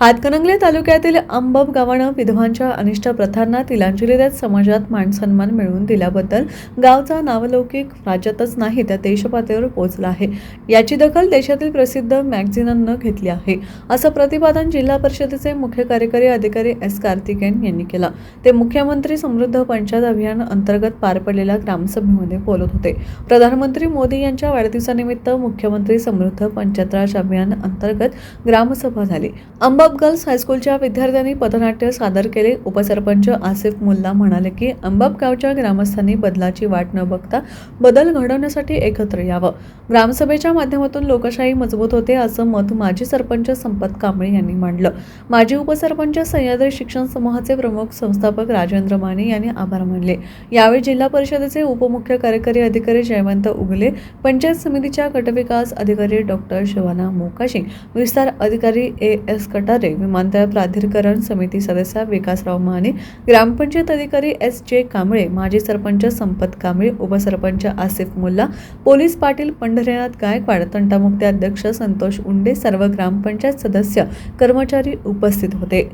हातकणंगले तालुक्यातील अंबब गावानं विधवांच्या अनिष्ट प्रथांना तिलांजली देत समाजात मानसन्मान मिळवून दिल्याबद्दल गावचा नावलौकिक राज्यातच नाही तर देशपातळीवर पोहोचला आहे. याची दखल देशातील प्रसिद्ध मॅगझिनांनं घेतली आहे. असं प्रतिपादन जिल्हा परिषदेचे मुख्य कार्यकारी अधिकारी एस कार्तिकेयन यांनी केलं. ते मुख्यमंत्री समृद्ध पंचायत अभियान अंतर्गत पार पडलेल्या ग्रामसभेमध्ये बोलत होते. प्रधानमंत्री मोदी यांच्या वाढदिवसानिमित्त मुख्यमंत्री समृद्ध पंचायत राज अभियान अंतर्गत ग्रामसभा झाली. अंबाब गर्ल्स हायस्कूलच्या विद्यार्थ्यांनी पथनाट्य सादर केले. उपसरपंच आसिफ मुल्ला म्हणाले की अंबाब गावच्या ग्रामस्थांनी बदलाची वाट न बघता बदल घडवण्यासाठी एकत्र यावं. ग्रामसभेच्या माध्यमातून लोकशाही मजबूत होते असं मत माजी सरपंच संपत कांबळे यांनी मांडलं. माजी उपसरपंच सह्याद्री शिक्षण समूहाचे प्रमुख संस्थापक राजेंद्र माने यांनी आभार मानले. यावेळी जिल्हा परिषदेचे उपमुख्य कार्यकारी अधिकारी जयवंत उगले पंचायत समितीच्या गटविकास अधिकारी डॉक्टर शिवाना मोकाशी विस्तार अधिकारी ए एस भंडारे विमानतळ प्राधिकरण समिती सदस्य विकासराव महाने ग्रामपंचायत अधिकारी एस जे कांबळे माजी सरपंच संपत कांबळे उपसरपंच आसिफ मुल्ला पोलीस पाटील पंढरीनाथ गायकवाड तंटामुक्ती अध्यक्ष संतोष उंडे सर्व ग्रामपंचायत सदस्य कर्मचारी उपस्थित होते.